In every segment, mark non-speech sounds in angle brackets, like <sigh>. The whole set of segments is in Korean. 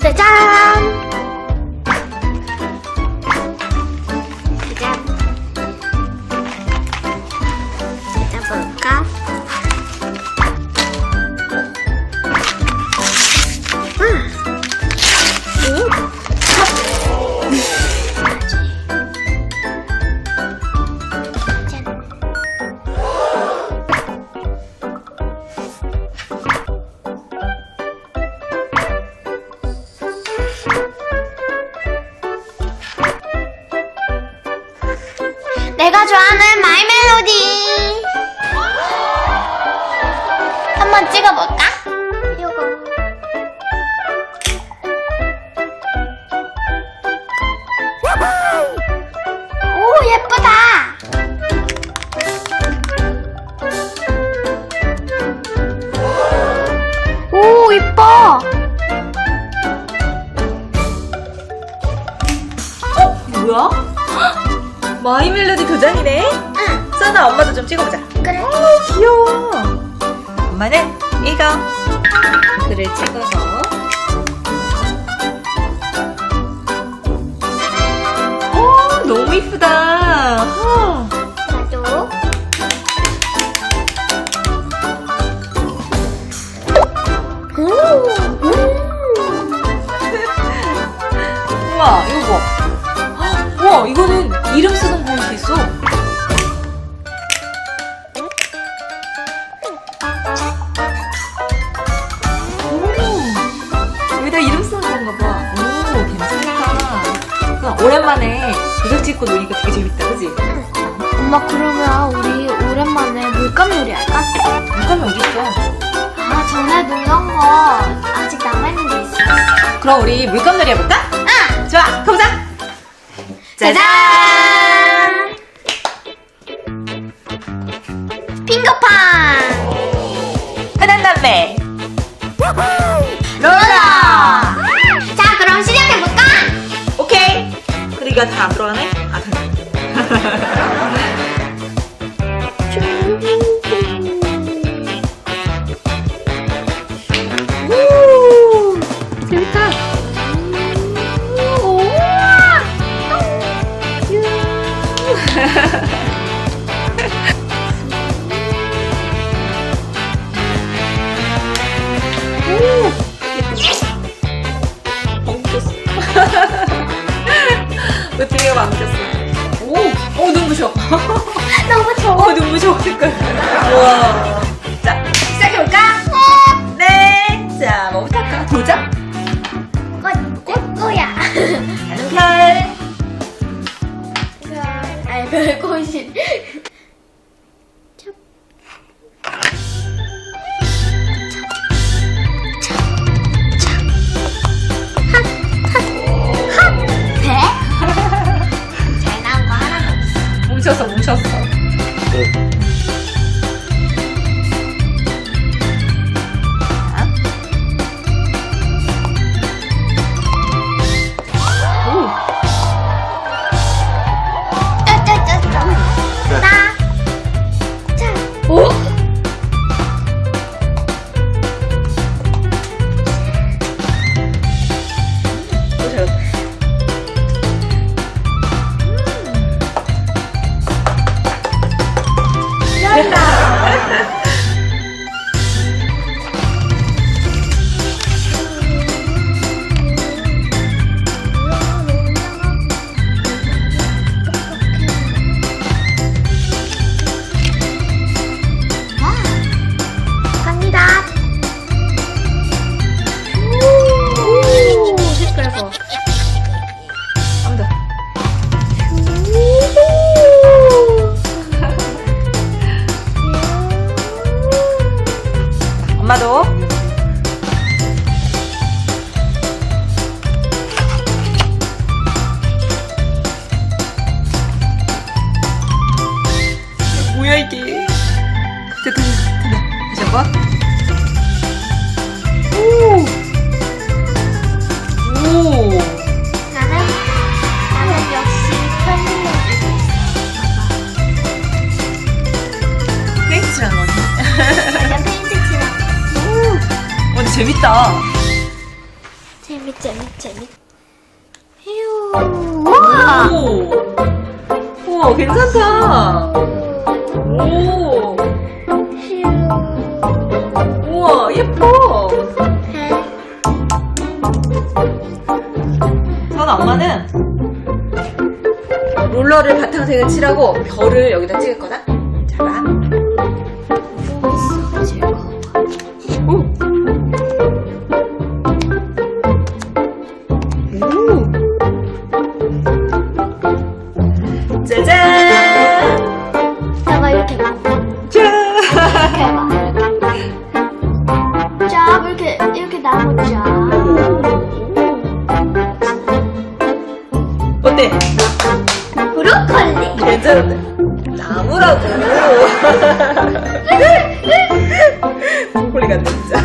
짜잔! 내가 좋아하는 마이 멜로디. 한번 찍어볼까? 멜로디 도장이네? 응, 써나 엄마도 좀 찍어보자. 그래. 어, 귀여워. 엄마는 이거. 글을 찍어서. 오, 너무 이쁘다. 어. 나도. 오, 음. 우와, 찍고 노니까 되게 재밌다, 그지? 엄마 그러면 우리 오랜만에 물감 요리 할까? 물감이 어딨어? 아 전에 놀던 거 아직 남아있는 게 있어 그럼 우리 물감 놀이 해볼까? 응! 좋아, 가보자! 짜잔! 핑거판! 흔한 남매! 롤러! 자 그럼 시작해볼까? 오케이! 근데 이거 다 안 들어가네? Yeah. <laughs> 너무 어, 눈부셔. 색깔. 우와. 자, 시작해볼까? 네. 자, 뭐부터 할까? 도장? 꽃, 꽃꼬야 나는 별. 아니 별 꽃이 번. 오. 오. 나는 나는 역시 있어. 페인트 칠하는 거지. 약간 페인트 칠하고. 재밌다. 재밌, 재밌, 재밌. 휴. 우와! 오. 우와, 괜찮다. 오. 휴. 예뻐. 해. 전 엄마는 롤러를 바탕색을 칠하고 별을 여기다 찍을 거다. 자, 봐. 뭐. 짜잔! 괜찮은데? 나무라고. <laughs> 브로콜리 같네, 진짜.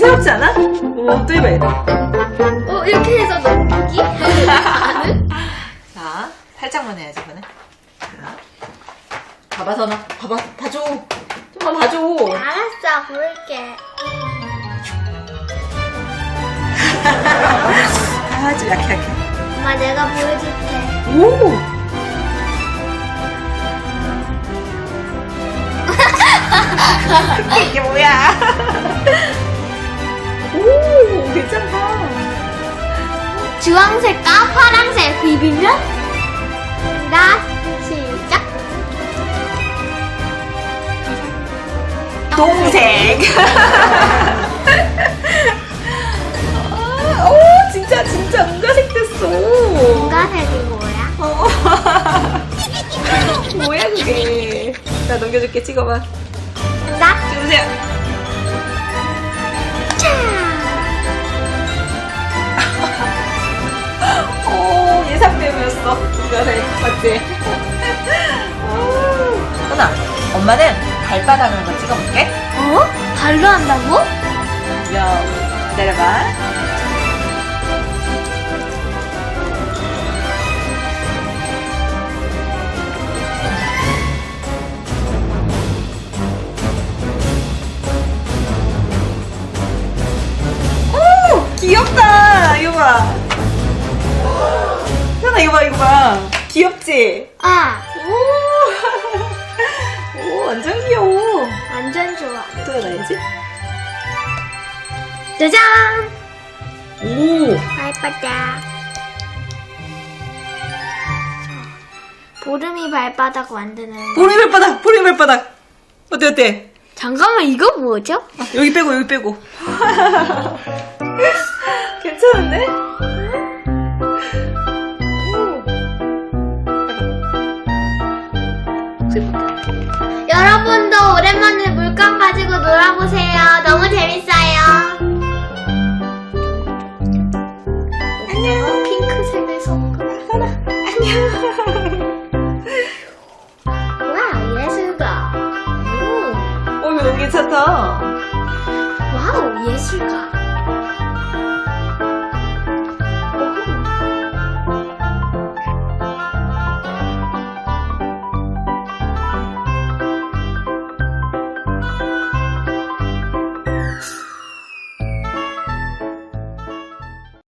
새롭지 않아? 오, 또 해봐야 돼. 어, 이렇게 해서 넘기? 자, 살짝만 해야지, 이번에. 자. 봐봐, 선아. 봐봐, 봐줘. 좀만 봐줘. 알았어, 볼게. 아주 약해, 약해. 엄마, 내가 보여줄게. 오! <laughs> 이게 뭐야? <laughs> 오, 괜찮다. 주황색과 파란색 비비면? 나, 시작. 동색. 아, 오, 진짜, 진짜 은가색 됐어. 은가색이 뭐야? 어. <laughs> 뭐야, 그게. 나 넘겨줄게, 찍어봐. 나, 찍으세요. 차! 오, 예상대로였어. 은가색. 맞지? 선아, 엄마는 발바닥을 한번 찍어볼게. 어? 발로 한다고? 야. 오, 귀엽다. 이거 봐, 이거 봐. 귀엽지? 아, 오, 오, 완전 귀여워. 완전 좋아. 또 해놔야지. 짜잔! 오, 발바닥. 보름이 발바닥 만드는. 보리 발바닥, 보리 발바닥. 어때, 어때? 잠깐만, 이거 뭐죠? 아, 여기 빼고 여기 빼고 <laughs> 괜찮은데? 슬프다. 여러분도 오랜만에 물감 가지고 놀아보세요. 너무 재밌어요. 안녕, 핑크색의 손가락. 안녕. 예술가. 오, 어, 이거 너무 괜찮다. 와우, 예술가.